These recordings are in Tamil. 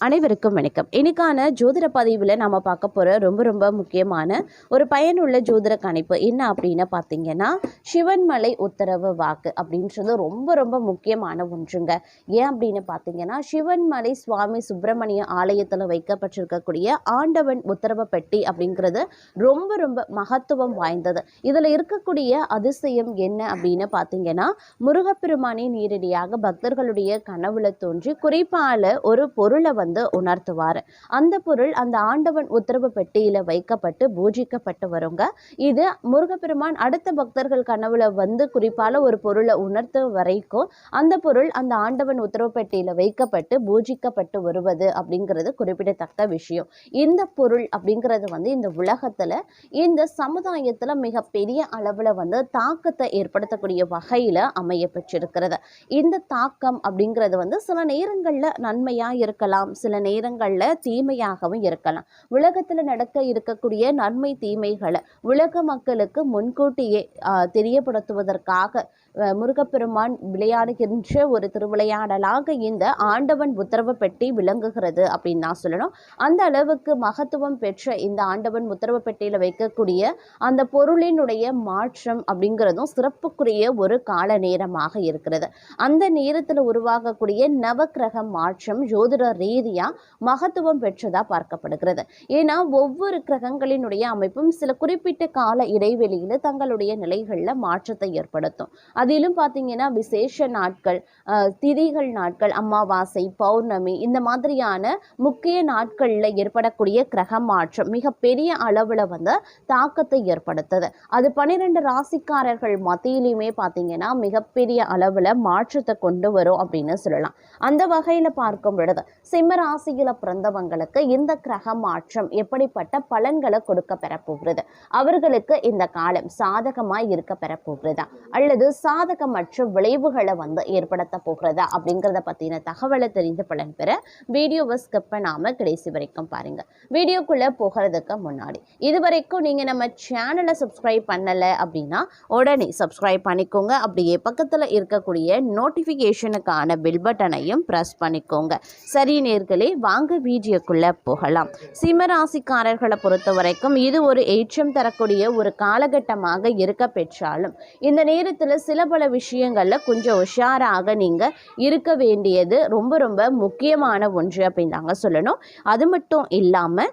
அனைவருக்கும் வணக்கம். இன்னைக்கான ஜோதிட பதிவில் நாம் பார்க்க போகிற ரொம்ப ரொம்ப முக்கியமான ஒரு பயனுள்ள ஜோதிட கணிப்பு என்ன அப்படின்னு பார்த்தீங்கன்னா சிவன்மலை உத்தரவு வாக்கு அப்படின்றது ரொம்ப ரொம்ப முக்கியமான ஒன்றுங்க. ஏன் அப்படின்னு பார்த்தீங்கன்னா சிவன்மலை சுவாமி சுப்பிரமணிய ஆலயத்தில் வைக்கப்பட்டிருக்கக்கூடிய ஆண்டவன் உத்தரவு பெட்டி அப்படிங்கிறது ரொம்ப ரொம்ப மகத்துவம் வாய்ந்தது. இதில் இருக்கக்கூடிய அதிசயம் என்ன அப்படின்னு பார்த்தீங்கன்னா முருகப்பெருமானை நேரடியாக பக்தர்களுடைய கனவுல தோன்றி குறிப்பால ஒரு பொருளை வந்து வந்து உணர்த்துவார். அந்த பொருள் அந்த ஆண்டவன் உத்தரவு பெட்டியில் வைக்கப்பட்டு பூஜிக்கப்பட்டு வருங்க. இது முருகப்பெருமான் அடுத்த பக்தர்கள் கனவுல வந்து குறிப்பால ஒரு பொருளை உணர்த்த வரைக்கும் அந்த பொருள் அந்த ஆண்டவன் உத்தரவு பெட்டியில் வைக்கப்பட்டு பூஜிக்கப்பட்டு வருவது அப்படிங்கிறது குறிப்பிடத்தக்க விஷயம். இந்த பொருள் அப்படிங்கிறது வந்து இந்த உலகத்துல இந்த சமுதாயத்துல மிகப்பெரிய அளவுல வந்து தாக்கத்தை ஏற்படுத்தக்கூடிய வகையில அமைய பெற்றிருக்கிறது இந்த தாக்கம் அப்படிங்கிறது வந்து சில நேரங்களில் நன்மையா இருக்கலாம் சில நேரங்கள்ல தீமையாகவும் இருக்கலாம். உலகத்துல நடக்க இருக்கக்கூடிய நன்மை தீமைகளை உலக மக்களுக்கு முன்கூட்டியே ஆஹ், தெரியப்படுத்துவதற்காக முருகப்பெருமான் விளையாடுகின்ற ஒரு திருவிளையாடலாக இந்த ஆண்டவன் உத்தரவு பெட்டி விளங்குகிறது அப்படின்னு தான் சொல்லணும். அந்த அளவுக்கு மகத்துவம் பெற்ற இந்த ஆண்டவன் உத்தரவு பெட்டியில் வைக்கக்கூடிய அந்த பொருளினுடைய மாற்றம் அப்படிங்கிறதும் சிறப்புக்குரிய ஒரு கால நேரமாக இருக்கிறது. அந்த நேரத்தில் உருவாகக்கூடிய நவக்கிரக மாற்றம் ஜோதிட ரீதியா மகத்துவம் பெற்றதா பார்க்கப்படுகிறது. ஏன்னா ஒவ்வொரு கிரகங்களினுடைய அமைப்பும் சில குறிப்பிட்ட கால இடைவெளியில தங்களுடைய நிலைகளில் மாற்றத்தை ஏற்படுத்தும். அதிலும் பார்த்தீங்கன்னா விசேஷ நாட்கள் திதிகள் நாட்கள் அமாவாசை பௌர்ணமி இந்த மாதிரியான முக்கிய நாட்கள்ல ஏற்படக்கூடிய கிரக மாற்றம் மிக பெரிய அளவுல வந்து தாக்கத்தை ஏற்படுத்துது. அது பன்னிரெண்டு ராசிக்காரர்கள் மத்தியிலையுமே பார்த்தீங்கன்னா மிகப்பெரிய அளவுல மாற்றத்தை கொண்டு வரும் அப்படின்னு சொல்லலாம். அந்த வகையில பார்க்கும் பொழுது சிம்ம ராசியில் பிறந்தவங்களுக்கு இந்த கிரக மாற்றம் எப்படிப்பட்ட பலன்களை கொடுக்க பெறப்போகிறது? அவர்களுக்கு இந்த காலம் சாதகமாக இருக்க பெறப்போகிறதா? அல்லது சாதகமற்ற விளைவுகளை வந்து ஏற்படுத்த போகிறதா அப்படிங்கிறத பற்றின தகவலை தெரிந்து பலன் பெற வீடியோவை ஸ்கிப் பண்ணாம கடைசி வரைக்கும் பாருங்க. வீடியோக்குள்ள போகிறதுக்கு முன்னாடி இது வரைக்கும் நீங்க நம்ம சேனலை சப்ஸ்கிரைப் பண்ணல அப்படின்னா உடனே சப்ஸ்கிரைப் பண்ணிக்கோங்க. அப்படியே பக்கத்தில் இருக்கக்கூடிய நோட்டிஃபிகேஷனுக்கான பில் பட்டனையும் ப்ரெஸ் பண்ணிக்கோங்க. சரி நேர்களே வாங்க வீடியோக்குள்ள போகலாம். சிம்மராசிக்காரர்களை பொறுத்த வரைக்கும் இது ஒரு ஏற்றம் தரக்கூடிய ஒரு காலகட்டமாக இருக்க பெற்றாலும் இந்த நேரத்தில் சில பல விஷயங்களில் கொஞ்சம் உஷாராக நீங்கள் இருக்க வேண்டியது ரொம்ப ரொம்ப முக்கியமான ஒன்று அப்படின்னு தாங்க சொல்லணும். அது மட்டும் இல்லாமல்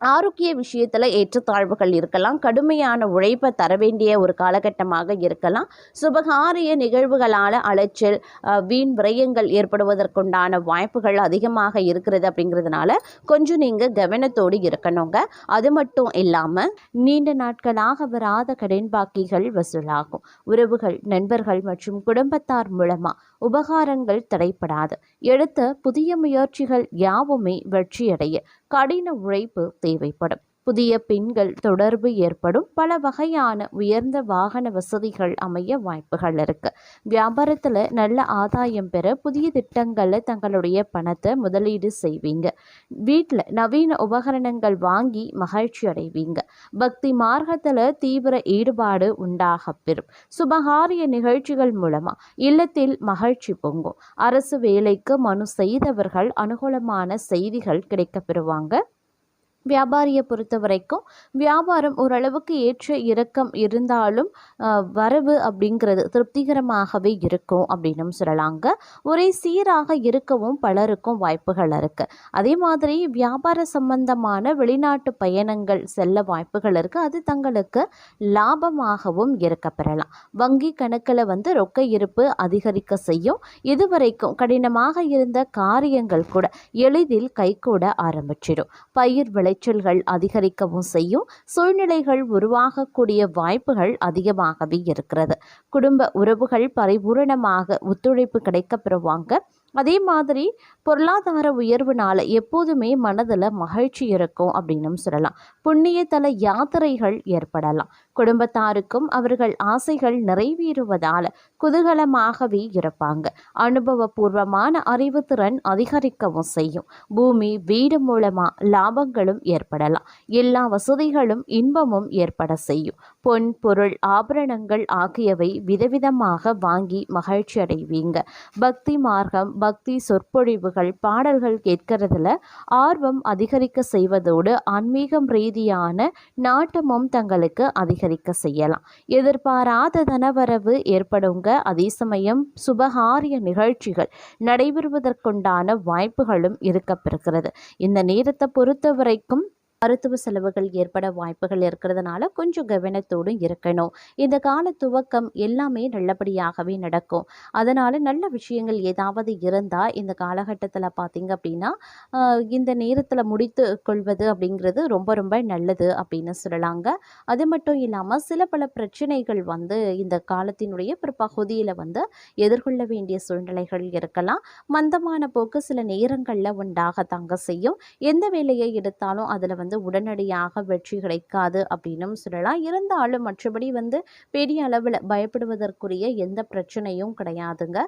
ஆரோக்கிய விஷயத்தில் ஏற்றத்தாழ்வுகள் இருக்கலாம். கடுமையான உழைப்பை தர வேண்டிய ஒரு காலகட்டமாக இருக்கலாம். சுபகாரிய நிகழ்வுகளால் அலைச்சல் வீண் விரயங்கள் ஏற்படுவதற்குண்டான வாய்ப்புகள் அதிகமாக இருக்கிறது அப்படிங்கிறதுனால கொஞ்சம் நீங்கள் கவனத்தோடு இருக்கணுங்க. அது மட்டும் இல்லாமல் நீண்ட நாட்களாக வராத கடன் பாக்கிகள் வசூலாகும். உறவுகள் நண்பர்கள் மற்றும் குடும்பத்தார் மூலமாக உபகாரங்கள் தடைப்படாது எடுத்த புதிய முயற்சிகள் யாவுமே வெற்றியடைய கடின உழைப்பு தேவைப்படும். புதிய பெண்கள் தொடர்பு ஏற்படும். பல வகையான உயர்ந்த வாகன வசதிகள் அமைய வாய்ப்புகள் இருக்கு. வியாபாரத்தில் நல்ல ஆதாயம் பெற புதிய திட்டங்களில் தங்களுடைய பணத்தை முதலீடு செய்வீங்க. வீட்டில் நவீன உபகரணங்கள் வாங்கி மகிழ்ச்சி அடைவீங்க. பக்தி மார்க்கத்தில் தீவிர ஈடுபாடு உண்டாக பெறும். சுபகாரிய நிகழ்ச்சிகள் மூலமாக இல்லத்தில் மகிழ்ச்சி பொங்கும். அரசு வேலைக்கு மனு செய்தவர்கள் அனுகூலமான செய்திகள் கிடைக்கப் பெறுவாங்க. வியாபாரியை பொறுத்த வரைக்கும் வியாபாரம் ஓரளவுக்கு ஏற்ற இறக்கம் இருந்தாலும் வரவு அப்படிங்கிறது திருப்திகரமாகவே இருக்கும் அப்படின்னும் சொல்லலாங்க. ஒரே சீராக இருக்கவும் பலருக்கும் வாய்ப்புகள் இருக்குது அதே மாதிரி வியாபார சம்பந்தமான வெளிநாட்டு பயணங்கள் செல்ல வாய்ப்புகள் இருக்குது அது தங்களுக்கு லாபமாகவும் இருக்க பெறலாம். வங்கி கணக்கில் வந்து ரொக்க இருப்பு அதிகரிக்க செய்யும். இதுவரைக்கும் கடினமாக இருந்த காரியங்கள் கூட எளிதில் கைகூட ஆரம்பிச்சிடும். பயிர் விளைச்சல்கள் அதிகரிக்கவும் செய்யும். சூழ்நிலைகள் உருவாகக்கூடிய வாய்ப்புகள் அதிகமாகவே இருக்கிறது. குடும்ப உறவுகள் பரிபூரணமாக ஒத்துழைப்பு கிடைக்க பெறுவாங்க. அதே மாதிரி பொருளாதார உயர்வுனால எப்போதுமே மனதில் மகிழ்ச்சி இருக்கும் அப்படின்னும் சொல்லலாம். புண்ணியத்தல யாத்திரைகள் ஏற்படலாம். குடும்பத்தாருக்கும் அவர்கள் ஆசைகள் நிறைவேறுவதால் குதூகலமாகவே இருப்பாங்க. அனுபவபூர்வமான அறிவுத்திறன் அதிகரிக்கவும் செய்யும். பூமி வீடு மூலமா லாபங்களும் ஏற்படலாம். எல்லா வசதிகளும் இன்பமும் ஏற்பட செய்யும். பொன் பொருள் ஆபரணங்கள் ஆகியவை விதவிதமாக வாங்கி மகிழ்ச்சி அடைவீங்க பக்தி மார்க்கம் பக்தி சொற்பொழிவுகள் பாடல்கள் கேட்கறதுல ஆர்வம் அதிகரிக்க செய்வதோடு ஆன்மீகம் ரீதியான நாட்டமும் தங்களுக்கு அதிக அதிகரிக்க செய்யலாம். எதிர்பாராத தனவரவு ஏற்படுங்க. அதே சமயம் சுபகாரிய நிகழ்ச்சிகள் நடைபெறுவதற்குண்டான வாய்ப்புகளும் இருக்கப்பெறுகிறது. இந்த நேரத்தை பொறுத்த வரைக்கும் மருத்துவ செலவுகள் ஏற்பட வாய்ப்புகள் இருக்கிறதுனால கொஞ்சம் கவனத்தோடும் இருக்கணும். இந்த கால துவக்கம் எல்லாமே நல்லபடியாகவே நடக்கும். அதனால் நல்ல விஷயங்கள் ஏதாவது இருந்தால் இந்த காலகட்டத்தில் பார்த்தீங்க அப்படின்னா இந்த நேரத்தில் முடித்து கொள்வது அப்படிங்கிறது ரொம்ப ரொம்ப நல்லது அப்படின்னு சொல்லலாங்க. அது மட்டும் இல்லாமல் சில பல பிரச்சனைகள் வந்து இந்த காலத்தினுடைய ஒரு பகுதியில் வந்து எதிர்கொள்ள வேண்டிய சூழ்நிலைகள் இருக்கலாம். மந்தமான போக்கு சில நேரங்களில் உண்டாக தாங்க செய்யும். எந்த வேலையை எடுத்தாலும் அதில் வந்து உடனடியாக வெற்றி கிடைக்காது அப்படின்னும் சொல்லலாம். இருந்தாலும் மற்றபடி வந்து பெரிய அளவில் பயப்படுவதற்குரிய எந்த பிரச்சனையும் கிடையாதுங்க.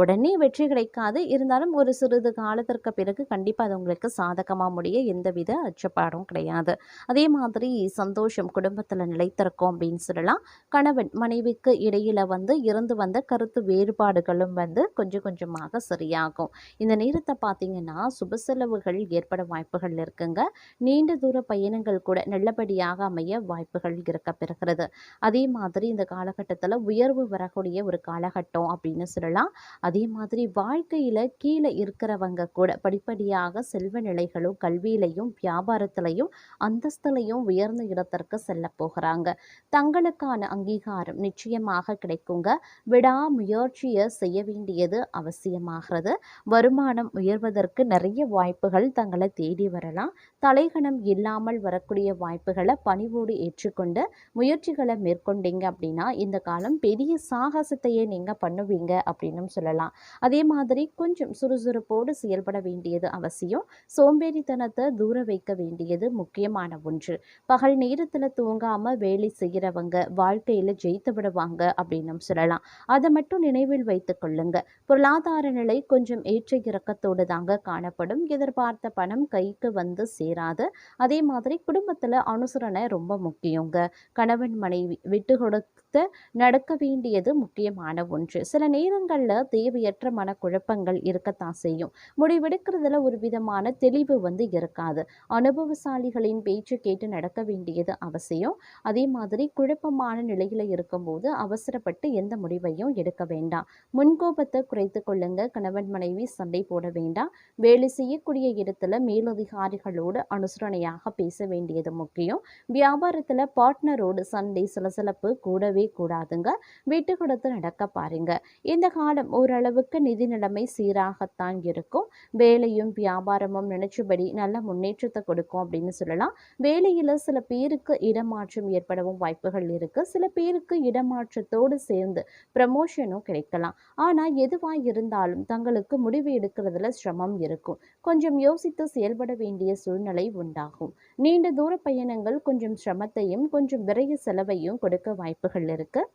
உடனே வெற்றி கிடைக்காது. இருந்தாலும் ஒரு சிறிது காலத்திற்கு பிறகு கண்டிப்பாக அது உங்களுக்கு சாதகமாக முடிய எந்தவித அச்சப்பாடும் கிடையாது. அதே மாதிரி சந்தோஷம் குடும்பத்தில் நிலைத்திருக்கும் அப்படின்னு சொல்லலாம். கணவன் மனைவிக்கு இடையில் வந்து இருந்து வந்த கருத்து வேறுபாடுகளும் வந்து கொஞ்சம் கொஞ்சமாக சரியாகும். இந்த நேரத்தை பார்த்தீங்கன்னா சுப செலவுகள் ஏற்பட வாய்ப்புகள் இருக்குங்க. நீண்ட தூர பயணங்கள் கூட நல்லபடியாக அமைய வாய்ப்புகள் இருக்க பெறுகிறது அதே மாதிரி இந்த காலகட்டத்தில் உயர்வு வரக்கூடிய ஒரு காலகட்டம் அப்படின்னு சொல்லலாம். அதே மாதிரி வாழ்க்கையில் கீழே இருக்கிறவங்க கூட படிப்படியாக செல்வ நிலைகளும் கல்வியிலையும் வியாபாரத்திலையும் அந்தஸ்துலையும் உயர்ந்த இடத்திற்கு செல்ல போகிறாங்க. தங்களுக்கான அங்கீகாரம் நிச்சயமாக கிடைக்குங்க. விடாமுயற்சியை செய்ய வேண்டியது அவசியமாகிறது. வருமானம் உயர்வதற்கு நிறைய வாய்ப்புகள் தங்களை தேடி வரலாம். தலைகணம் இல்லாமல் வரக்கூடிய வாய்ப்புகளை பணிவோடு ஏற்றுக்கொண்டு முயற்சிகளை மேற்கொண்டீங்க அப்படின்னா இந்த காலம் பெரிய சாகசத்தையே நீங்கள் பண்ணுவீங்க அப்படின்னும் சொல்லலாம். அதே மாதிரி கொஞ்சம் சுறுசுறுப்போடு செயல்பட வேண்டியது அவசியம். சோம்பேறித்தனத்தை தூர வைக்க வேண்டியது முக்கியமான ஒன்று. பகல் நேரத்தில் தூங்காமல் வேலை செய்கிறவங்க வாழ்க்கையில் ஜெயித்து விடுவாங்க அப்படின்னும் சொல்லலாம். அதை மட்டும் நினைவில் வைத்து கொள்ளுங்க. பொருளாதார நிலை கொஞ்சம் ஏற்ற இறக்கத்தோடு தாங்க காணப்படும். எதிர்பார்த்த பணம் கைக்கு வந்து சேராது. அதே மாதிரி குடும்பத்தில் அனுசரணை ரொம்ப முக்கியங்க. கணவன் மனைவி விட்டு கொடுத்து நடக்க வேண்டியது முக்கியமான ஒன்று. சில நேரங்களில் தேவையற்ற மனக்குழப்பங்கள் இருக்கத்தான் செய்யும். முடிவெடுக்கிறதுல ஒரு விதமான தெளிவு வந்து இருக்காது. அனுபவசாலிகளின் பேச்சு கேட்டு நடக்க வேண்டியது அவசியம். அதே மாதிரி குழப்பமான நிலையில் இருக்கும்போது அவசரப்பட்டு எந்த முடிவையும் எடுக்க வேண்டாம். முன்கோபத்தை குறைத்து கொள்ளுங்க. கணவன் மனைவி சண்டை போட வேண்டாம். வேலை செய்யக்கூடிய இடத்துல மேலதிகாரிகளோடு அனுசரணையாக பேச வேண்டியது முக்கியம். வியாபாரத்தில் பார்ட்னரோடு சண்டை சலசலப்பு கூடவே கூடாதுங்க. விட்டு கொடுத்து நடக்க பாருங்க. இந்த காலம் ஓரளவுக்கு நிதி நிலைமை சீராகத்தான் இருக்கும். வேலையும் வியாபாரமும் நினைச்சபடி நல்ல முன்னேற்றத்தை கொடுக்கும் அப்படின்னு சொல்லலாம். வேலையில் சில பேருக்கு இடமாற்றம் ஏற்படவும் வாய்ப்புகள் இருக்கு. சில பேருக்கு இடமாற்றத்தோடு சேர்ந்து ப்ரமோஷனும் கிடைக்கலாம். ஆனால் எதுவாக இருந்தாலும் தங்களுக்கு முடிவு எடுக்கிறதுல சிரமம் இருக்கும். கொஞ்சம் யோசித்து செயல்பட வேண்டிய சூழ்நிலை உண்டாகும். நீண்ட தூர பயணங்கள் கொஞ்சம் சிரமத்தையும் கொஞ்சம் விரைய செலவையும் கொடுக்க வாய்ப்புகள் இருக்குது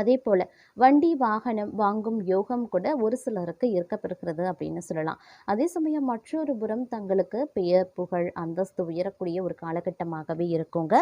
அதே போல் வண்டி வாகனம் வாங்கும் யோகம் கூட ஒரு சிலருக்கு இருக்கப்பெறுகிறது அப்படின்னு சொல்லலாம். அதே சமயம் மற்றொரு புறம் தங்களுக்கு பெயர் புகழ் அந்தஸ்து உயரக்கூடிய ஒரு காலகட்டமாகவே இருக்குங்க.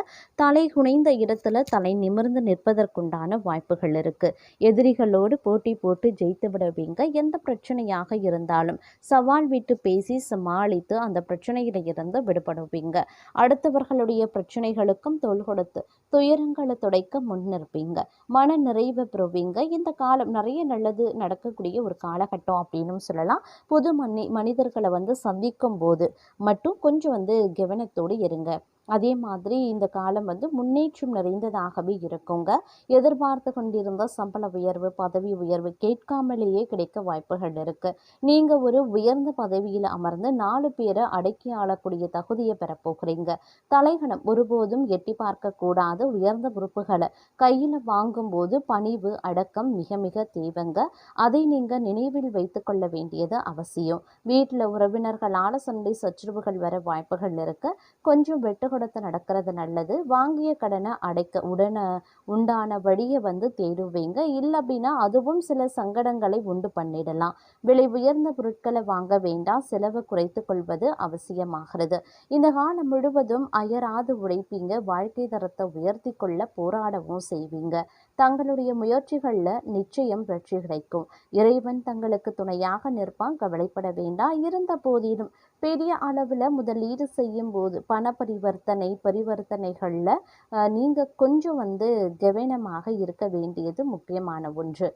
தலை குனைந்த இடத்துல தலை நிமிர்ந்து நிற்பதற்குண்டான வாய்ப்புகள் இருக்குது எதிரிகளோடு போட்டி போட்டு ஜெயித்து விடுவீங்க. எந்த பிரச்சனையாக இருந்தாலும் சவால் விட்டு பேசி சமாளித்து அந்த பிரச்சனையில இருந்து விடுபடுவீங்க. அடுத்தவர்களுடைய பிரச்சனைகளுக்கும் தொல் கொடுத்து துயரங்களை துடைக்க முன்னிற்பீங்க மன நிறை நிறைவு பெறுவீங்க இந்த காலம் நிறைய நல்லது நடக்கக்கூடிய ஒரு காலகட்டம் அப்படின்னும் சொல்லலாம். பொது மனி மனிதர்களை வந்து சந்திக்கும் போது மட்டும் கொஞ்சம் வந்து கவனத்தோடு இருங்க. அதே மாதிரி இந்த காலம் வந்து முன்னேற்றம் நிறைந்ததாகவே இருக்குங்க. எதிர்பார்த்து கொண்டிருந்த சம்பள உயர்வு பதவி உயர்வு கேட்காமலேயே கிடைக்க வாய்ப்புகள் இருக்கு. நீங்க ஒரு உயர்ந்த பதவியில் அமர்ந்து நாலு பேரை அடக்கி ஆளக்கூடிய தகுதியை பெற போகிறீங்க. தலைகணம் ஒருபோதும் எட்டி பார்க்க கூடாது உயர்ந்த பொறுப்புகளை கையில் வாங்கும்போது பணிவு அடக்கம் மிக மிக தேவைங்க. அதை நீங்க நினைவில் வைத்துக்கொள்ள வேண்டியது அவசியம். வீட்டில் உறவினர்களால் சண்டை சச்சரவுகள் வர வாய்ப்புகள் இருக்கு. கொஞ்சம் வெட்டு கொடுத்து நடக்கிறது நல்லது. வாங்கிய கடனை அடைக்க உடனே உண்டான வழியை வந்து தேடுவீங்க. இல்லை அப்படின்னா அதுவும் சில சங்கடங்களை உண்டு பண்ணிடலாம். விலை உயர்ந்த பொருட்களை வாங்க வேண்டாம். செலவு குறைத்து கொள்வது அவசியமாகிறது. இந்த காலம் முழுவதும் அயராது உழைப்பீங்க. வாழ்க்கை தரத்தை உயர்த்தி கொள்ள போராடவும் செய்வீங்க. தங்களுடைய முயற்சிகளில் நிச்சயம் வெற்றி கிடைக்கும். இறைவன் தங்களுக்கு துணையாக நிற்பான் கவலைப்பட வேண்டாம் இருந்த போதிலும் பெரிய அளவில் முதலீடு செய்யும் போது பண பரிவர்த்தனை பரிவர்த்தனைகளில் நீங்கள் கொஞ்சம் வந்து கவனமாக இருக்க வேண்டியது முக்கியமான ஒன்று.